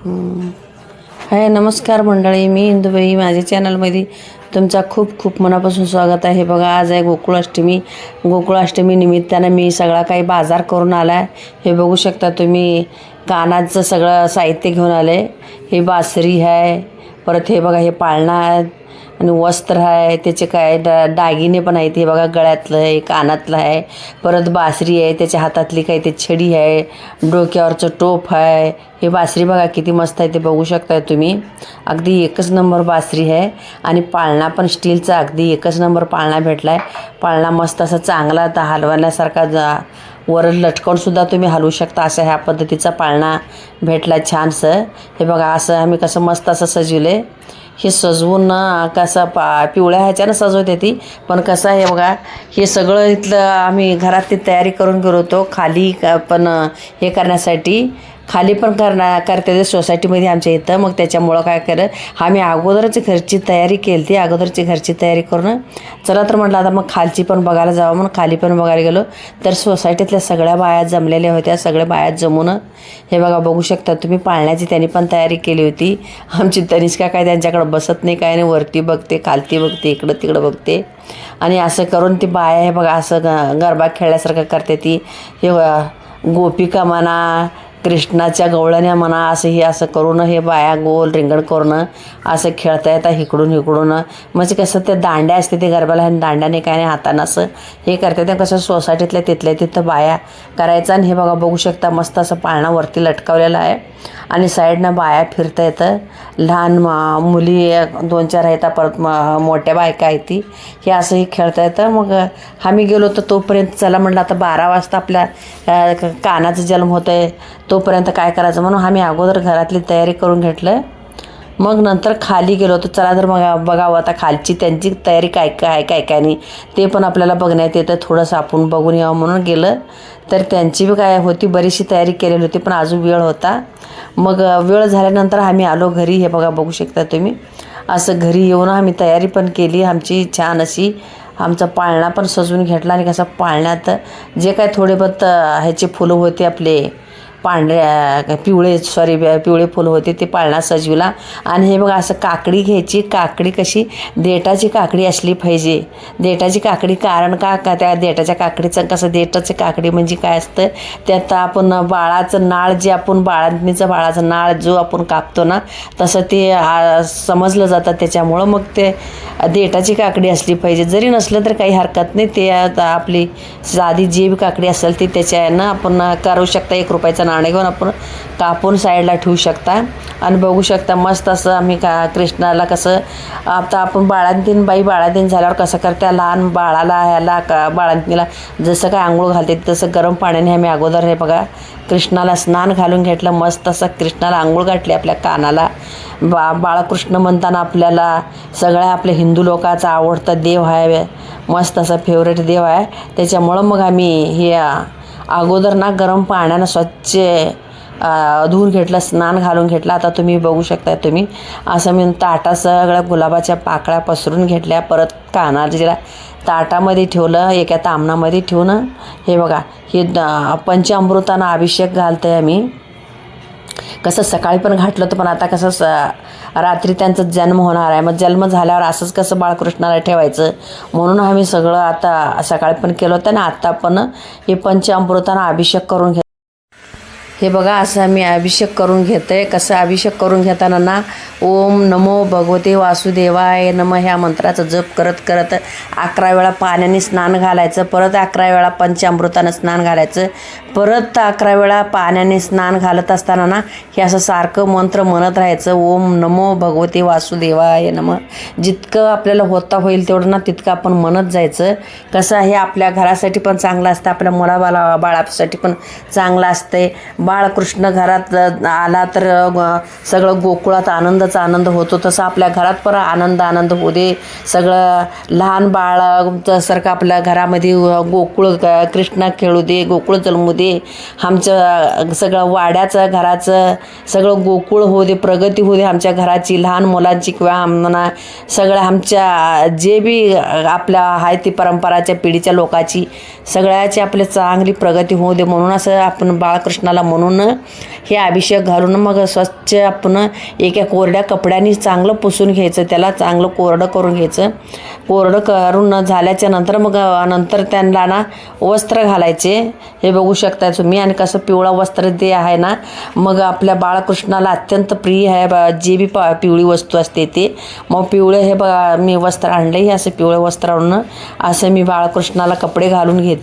हाय नमस्कार मंडळी मी इंदुबाई. माझ्या चॅनलमध्ये तुमचा खूप खूप मनापासून स्वागत आहे. बघा आज आहे गोकुळाष्टमी. गोकुळाष्टमी निमित्तानं मी सगळा काही बाजार करून आला आहे हे बघू शकता तुम्ही कानाचं सगळं साहित्य घेऊन आले. हे बासरी आहे. परत हे बघा हे पाळणा आहे आणि वस्त्र आहे त्याचे काय डा दागिने पण आहेत हे बघा गळ्यातलं आहे कानातलं आहे. परत बासरी आहे त्याच्या हातातली काही ते छडी आहे डोक्यावरचं टोप आहे. हे बासरी बघा किती मस्त आहे ते बघू शकताय तुम्ही. अगदी एकच नंबर बासरी आहे. आणि पाळणा पण स्टीलचा अगदी एकच नंबर पाळणा भेटला आहे पाळणा मस्त असा चांगला आता हलवण्यासारखा जा वर लटकवूनसुद्धा तुम्ही हलवू शकता असं ह्या पद्धतीचा पाळणा भेटला छानसं. हे बघा असं आम्ही कसं मस्त असं सजवलं आहे हे सजवून ना कसं पा पिवळ्या ह्याच्यानं सजवते ती. पण कसं आहे बघा हे सगळं इथलं आम्ही घरात ती तयारी करून गेलो होतो. खाली का पण हे करण्यासाठी खाली पण करणार करते ते सोसायटीमध्ये आमच्या इथं. मग त्याच्यामुळं काय केलं आम्ही अगोदरच घरची तयारी केली ती अगोदरची घरची तयारी करून. चला तर म्हटलं आता मग खालची पण बघायला जावं म्हणून खाली पण बघायला गेलो. तर सोसायटीतल्या सगळ्या बाया जमलेल्या होत्या सगळ्या बाया जमून. हे बघा बघू शकता तुम्ही पाळण्याची त्यांनी पण तयारी केली होती. आमची तनिष्का काय त्यांच्याकडं बसत नाही काय नाही वरती बघते खालती बघते इकडं तिकडं बघते. आणि असं करून ती बाया हे बघा असं ग गरबा खेळल्यासारखं करते ती. हे गोपिका म्हणा कृष्णाच्या गवळण्या म्हणा असं हे असं करून हे बाया गोल रिंगण करून असं खेळता येतात इकडून इकडून म्हणजे कसं ते दांड्या असते ते गरबाला ह्या दांड्याने काय नाही हातानं असं हे करते. ते कसं सोसायटीतल्या तिथल्या तिथं बाया करायचं आणि हे बघा बघू शकता मस्त असं पाळणा वरती आहे. आणि साईडनं बाया फिरता येतं. लहान मुली दोन चार आहेत परत म- मोठ्या बायका आहेत ती. हे असंही खेळता येतं. मग आम्ही गेलो तर तोपर्यंत चला म्हटलं आता बारा वाजता आपल्या कानाचं कानाचा जन्म होतं आहे तोपर्यंत काय करायचं म्हणून आम्ही अगोदर घरातली तयारी करून घेतलं. मग नंतर खाली गेलो तर चला तर मग बघावं आता खालची त्यांची तयारी काय काय काय काय नाही. ते पण आपल्याला बघण्यात येतं. थोडंसं आपण बघून यावं म्हणून गेलं. तर त्यांची बी काय होती बरीचशी तयारी केलेली होती पण अजून वेळ होता. मग वेळ झाल्यानंतर आम्ही आलो घरी. हे बघा बघू शकता तुम्ही. असं घरी येऊन आम्ही तयारी पण केली. आमची छान अशी आमचा पाळणा पण सजवून घेतला आणि कसं पाळण्यात जे काय थोडे बहुत ह्याचे फुलं होते आपले पांढऱ्या पिवळे सॉरी पिवळे फुलं होते ते पाळणा सजविला. आणि हे बघा असं काकडी घ्यायची. काकडी कशी? देठाची काकडी असली पाहिजे. देठाची काकडी कारण का? का त्या देठाच्या काकडीचं कसं देठाची काकडी म्हणजे काय असतं? त्यात आपण बाळाचं नाळ जे आपण बाळांनीचं बाळाचं नाळ जो आपण कापतो ना तसं ते समजलं जातं त्याच्यामुळं मग ते देठाची काकडी असली पाहिजे. जरी नसलं तर काही हरकत नाही. ते आता आपली साधी जी बी काकडी असेल ती त्याच्यानं आपण करू शकता. एक रुपयाचा नाणे घेऊन आपण कापून साईडला ठेवू शकता. आणि बघू शकता मस्त असं आम्ही का कृष्णाला कसं आता आपण बाळांतीन बाई बाळांतीन झाल्यावर कसं करते लहान बाळाला ह्याला का बाळांतीला जसं काय आंघोळ घालते तसं गरम पाण्याने आम्ही अगोदर हे बघा कृष्णाला स्नान घालून घेतलं मस्त असं कृष्णाला आंघोळ घातली आपल्या कानाला. बा बाळकृष्ण म्हणताना आपल्याला सगळ्या आपल्या हिंदू लोकाचा आवडता देव आहे मस्त असा फेवरेट देव आहे. त्याच्यामुळं मग आम्ही हे अगोदर ना गरम पाण्यानं स्वच्छ धुवून घेतलं स्नान घालून घेतलं. आता तुम्ही बघू शकता तुम्ही. असं मी ताटा सगळ्या गुलाबाच्या पाकळ्या पसरून घेतल्या. परत कानाजीला ताटामध्ये ठेवलं एका तामणामध्ये ठेवून. हे बघा हे द- अभिषेक घालतं आहे आम्ही. कसं सकाळी पण घातलं होतं पण आता कसं स रात्री त्यांचा जन्म होणार आहे. मग जन्म झाल्यावर असंच कसं बाळकृष्णाला ठेवायचं? म्हणून आम्ही सगळं आता सकाळी पण केलं होतं आणि आत्ता पण हे पंचामृतानं अभिषेक करून घे हे बघा असं मी अभिषेक करून घेतो आहे कसं अभिषेक करून घेताना ना ओम नमो भगवते वासुदेवाय नम ह्या मंत्राचा जप करत करत अकरा वेळा पाण्याने स्नान घालायचं परत अकरा वेळा पंचामृतानं स्नान घालायचं परत अकरा वेळा पाण्याने स्नान घालत असताना ना हे असं सारखं मंत्र म्हणत राहायचं ओम नमो भगवते वासुदेवाय नम. जितकं आपल्याला होता होईल तेवढं ना तितकं आपण म्हणत जायचं. कसं हे आपल्या घरासाठी पण चांगलं असतं आपल्या मुलाबाला बाळासाठी पण चांगलं असते बाळकृष्ण घरात आला तर सगळं गोकुळात आनंदाचा आनंद होतो. तसं आपल्या घरात पण आनंद आनंद होऊ दे. सगळं लहान बाळ सारखं आपल्या घरामध्ये गोकुळ ग- कृष्णा खेळू दे गोकुळ जन्मू दे. आमचं सगळं वाड्याचं घराचं सगळं गोकुळ होऊ दे प्रगती होऊ दे. आमच्या घराची लहान मुलांची किंवा आम्हाला सगळं आमच्या जे बी आपल्या आहे ती परंपराच्या पिढीच्या लोकाची सगळ्याची आपली चांगली प्रगती होऊ दे म्हणून असं आपण बाळकृष्णाला म्हणून हे अभिषेक घालून मग स्वच्छ आपण एका कोरड्या कपड्याने चांगलं पुसून घ्यायचं त्याला चांगलं कोरडं करून घ्यायचं. कोरडं करून झाल्याच्यानंतर मग नंतर त्यांना ना वस्त्र घालायचे. हे बघू शकताय तुम्ही आणि कसं पिवळा वस्त्र ते आहे ना मग आपल्या बाळकृष्णाला अत्यंत प्रिय आहे बा- जी बी पा पिवळी वस्तू असते ते. मग पिवळं हे बघा मी वस्त्र आणलं हे असं पिवळं वस्त्र आणून असं मी बाळकृष्णाला कपडे घालून घेते.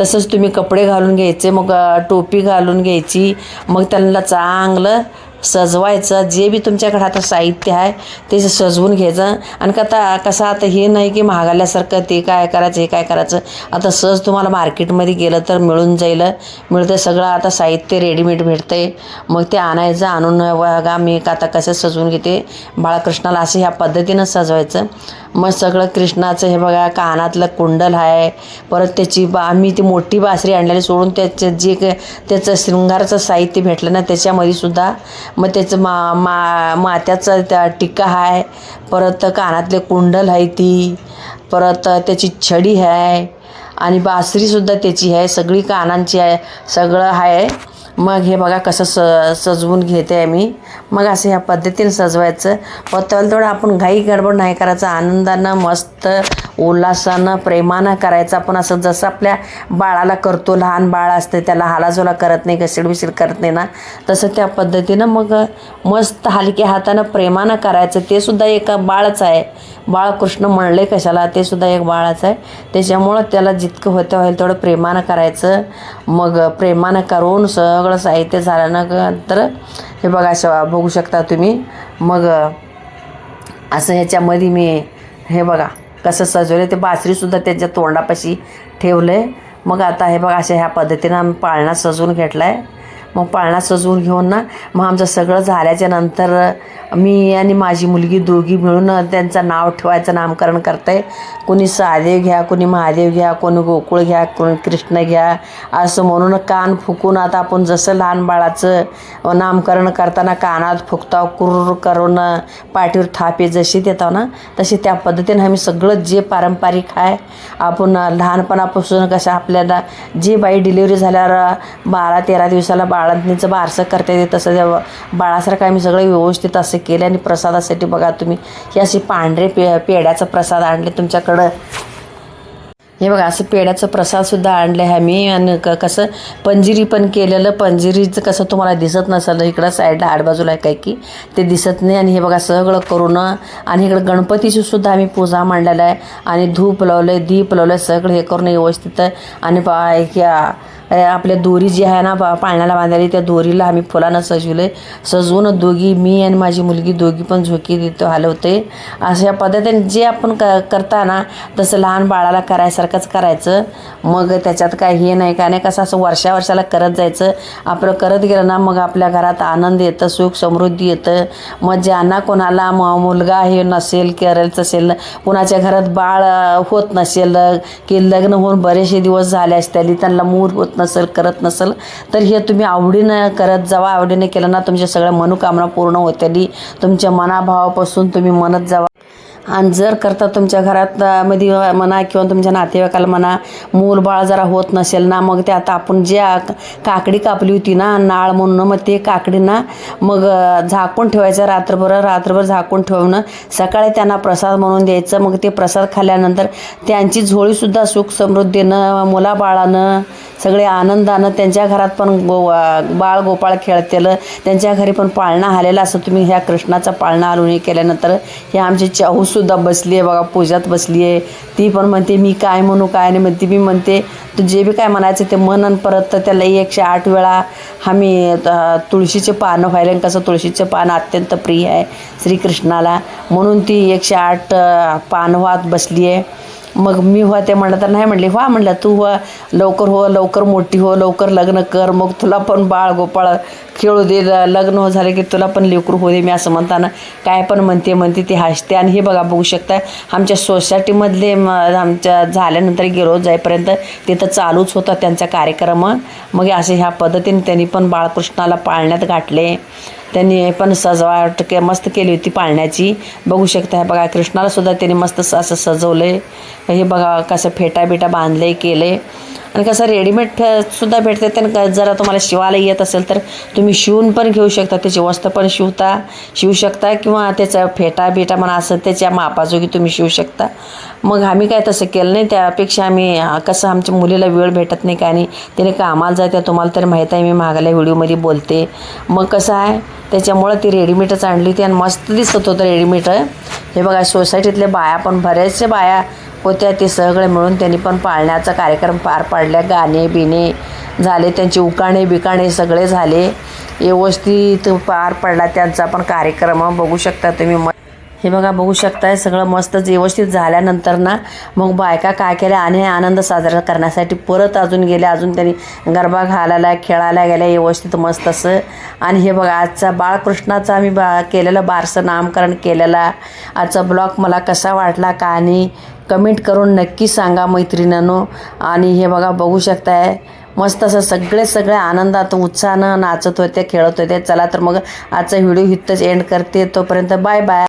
तसंच तुम्ही कपडे घालून घ्यायचे मग टोपी घालून घ्यायची. मग त्यांना चांगलं सजवायचं. जे बी तुमच्याकडे आता साहित्य आहे ते सजवून घ्यायचं. आणि आता कसं आता हे नाही की महागाल्यासारखं ते काय करायचं हे काय करायचं. आता सहज तुम्हाला मार्केटमध्ये गेलं तर मिळून जाईल. मिळतं सगळं. आता साहित्य रेडीमेड भेटतं आहे मग ते आणायचं आणून बघा मी आता कसं सजवून घेते. बाळकृष्णाला असं ह्या पद्धतीनं सजवायचं. मग सगळं कृष्णाचं हे बघा कानातलं कुंडल आहे. परत त्याची बा आम्ही ती मोठी बासरी आणलेली सोडून त्याचं जे काय त्याचं शृंगाराचं साहित्य भेटलं ना त्याच्यामध्ये सुद्धा. मग त्याचं मा मा मात्याचं त्या टिक्का आहे. परत कानातले कुंडल आहे ती. परत त्याची छडी आहे. आणि बासरीसुद्धा त्याची आहे. सगळी कानांची आहे. सगळं आहे. मग हे बघा कसं स सजवून घेते आहे मी मग असं ह्या पद्धतीने सजवायचं. पत्ताला तेवढं आपण घाई गडबड नाही करायचं. आनंदानं मस्त उल्हासानं प्रेमानं करायचं. आपण असं जसं आपल्या बाळाला करतो लहान बाळ असते त्याला हालाजोला करत नाही घसीड बिसीड करत नाही ना तसं त्या पद्धतीनं मग मस्त हलक्या हातानं प्रेमानं करायचं. ते सुद्धा एक बाळच आहे. बाळ कृष्ण म्हणले कशाला ते सुद्धा एक बाळच आहे. त्याच्यामुळं त्याला जितकं होतं होईल तेवढं प्रेमानं करायचं. मग प्रेमानं करून सगळं साहित्य झाल्यानंतर हे बघा शा बघू शकता तुम्ही. मग असं ह्याच्यामध्ये मी हे बघा. कसं सजवलं ते बासरीसुद्धा त्याच्या तोंडापाशी ठेवलं आहे मग आता हे बघा अशा ह्या पद्धतीनं आम्ही पाळणा सजवून घेतला आहे मग पाळणा सजवून घेऊन ना मग आमचं सगळं झाल्याच्यानंतर मी आणि माझी मुलगी दोघी मिळून त्यांचं नाव ठेवायचं नामकरण करते कोणी सहादेव घ्या कोणी महादेव घ्या कोणी गोकुळ घ्या कोणी कृष्ण घ्या. असं म्हणून कान फुकून आता आपण जसं लहान बाळाचं नामकरण करताना कानात फुकताव कुर्र करून पाठीवर थापे जशी देतो ना तशी त्या पद्धतीने आम्ही सगळं जे पारंपरिक आहे आपण लहानपणापासून कसं आपल्याला जे बाई डिलिव्हरी झाल्यावर बारा तेरा दिवसाला बाळांनीचं बारसं करता येते तसं त्या बाळासारखं आम्ही सगळं व्यवस्थित असं केलं आणि प्रसादासाठी बघा तुम्ही हे असे पांढरे पे पेड्याचं प्रसाद आणले तुमच्याकडं. हे बघा असं पेड्याचं प्रसादसुद्धा आणलं आहे आम्ही आणि क कसं पंजिरी पण केलेलं पंजिरीचं कसं तुम्हाला दिसत नसलं इकडं साईडला आडबाजूला आहे काय की ते दिसत नाही आणि हे बघा सगळं करून आणि इकडं गणपतीची सुद्धा आम्ही पूजा मांडलेला आहे आणि धूप लावलं आहे दीप लावलं आहे सगळं हे करून व्यवस्थित आणि बा आपल्या दोरी जी आहे ना बा- पाळण्याला बांधायली त्या दोरीला आम्ही फुलानं सजवलं. सजवून दोघी मी आणि माझी मुलगी दोघी पण झोकी देतो हलवते अशा पद्धतीने जे आपण क करता ना तसं लहान बाळाला करायसारखंच करायचं. मग त्याच्यात काय हे नाही काय नाही. कसं असं वर्षा वर्षाला करत जायचं. आपलं करत गेलं ना मग आपल्या घरात आनंद येतं सुख समृद्धी येतं. मग ज्यांना कोणाला म मुलगा हे नसेल करायचं असेल कुणाच्या घरात बाळ होत नसेल की लग्न होऊन बरेचसे दिवस झाले असतील त्यांना मूल होत नसेल करत नसेल तर हे तुम्ही आवडीनं करत जावा. आवडीने केलं ना तुमच्या सगळ्या मनोकामना पूर्ण होत्याली तुमच्या मनाभावापासून तुम्ही म्हणत जावा. आणि जर करता तुमच्या घरात मध्ये म्हणा किंवा तुमच्या नातेवाईकाला म्हणा मूल बाळ जरा होत नसेल ना मग ते आता आपण जे काकडी कापली होती ना नाळ म्हणून मग ते काकडींना मग झाकून ठेवायचं रात्रभर रात्रभर झाकून ठेवणं. सकाळी त्यांना प्रसाद म्हणून द्यायचं मग ते प्रसाद खाल्ल्यानंतर त्यांची झोळीसुद्धा सुख समृद्धीनं मुलाबाळानं सगळे आनंदानं त्यांच्या घरात पण गो बाळ गोपाळ खेळतेलं त्यांच्या घरी पण पाळणा आलेला असं तुम्ही ह्या कृष्णाचा पाळणा आलून हे केल्यानंतर हे आमची चाहूसुद्धा बसली आहे बघा पूजात बसली आहे ती पण म्हणते मी काय म्हणू काय नाही? म्हणते मी म्हणते तू जे बी काय म्हणायचं ते मन आणि परत त्याला एकशे आठ वेळा आम्ही तुळशीचे पानं व्हायला कसं तुळशीचे पानं अत्यंत प्रिय आहे श्रीकृष्णाला. म्हणून ती एकशे आठ पानवात पानं बसली आहे मग मी हो ते म्हणलं तर नाही म्हणले व्हा म्हणलं तू हो लवकर हो लवकर मोठी हो लवकर लग्न कर मग तुला पण बाळ गोपाळ खेळू दे ल- लग्न हो झाले की तुला पण लेकरू हो दे मी असं म्हणताना काय पण म्हणते म्हणते ती हसते. आणि हे बघा बघू शकता आमच्या सोसायटीमधले आमच्या झाल्यानंतर गेलो जाईपर्यंत तिथं चालूच होता त्यांचा कार्यक्रम. मग असे ह्या पद्धतीने त्यांनी पण बाळकृष्णाला पाळण्यात गाठले त्यांनी पण सजवाट के मस्त केली होती पाळण्याची. बघू शकता हे बघा कृष्णाला सुद्धा त्यांनी मस्त असं सजवलं आहे हे बघा कसं फेटा बिटा बांधले केले आणि कसं रेडीमेड सुद्धा भेटते. त्यानं जरा तुम्हाला शिवायला येत असेल तर तुम्ही शिवून पण घेऊ शकता. त्याची वस्त्र पण शिवता शिवू शकता किंवा त्याचा फेटा बिटा म्हणा असं त्याच्या मापाजोगी तुम्ही शिवू शकता. मग आम्ही काय तसं केलं नाही. त्यापेक्षा आम्ही कसं आमच्या मुलीला वेळ भेटत नाही काय नाही तिने कामाला जाते तुम्हाला तर माहीत आहे मी मागल्या व्हिडिओमध्ये बोलते. मग कसं आहे त्याच्यामुळं ती रेडीमेडच आणली ती आणि मस्त दिसत होतं रेडीमेड हे बघा सोसायटीतल्या बाया पण बऱ्याचशा बाया होत्या ते सगळे मिळून त्यांनी पण पाळण्याचा कार्यक्रम पार पाडल्या गाणे बिणे झाले त्यांचे उकाणे बिकाणे सगळे झाले. व्यवस्थित पार पडला त्यांचा पण कार्यक्रम. बघू शकता तुम्ही म हे बघा बघू शकताय सगळं मस्त व्यवस्थित झाल्यानंतर ना मग बायका काय केल्या? आणि आनंद साजरा करण्यासाठी परत अजून गेल्या अजून त्यांनी गरबा घालायला खेळायला गेल्या. व्यवस्थित मस्त असं. आणि हे बघा आजचा बाळकृष्णाचा आम्ही बा केलेलं बारसं नामकरण केलेला. आजचा ब्लॉग मला कसा वाटला का आणि कमेंट करून नक्की सांगा मैत्रिणींनो. आणि हे बघा बघू शकताय मस्त असं सगळे सगळे आनंदात उत्साहानं नाचत होते खेळत होते. चला तर मग आजचा व्हिडिओ इथंच एंड करते. तोपर्यंत बाय बाय.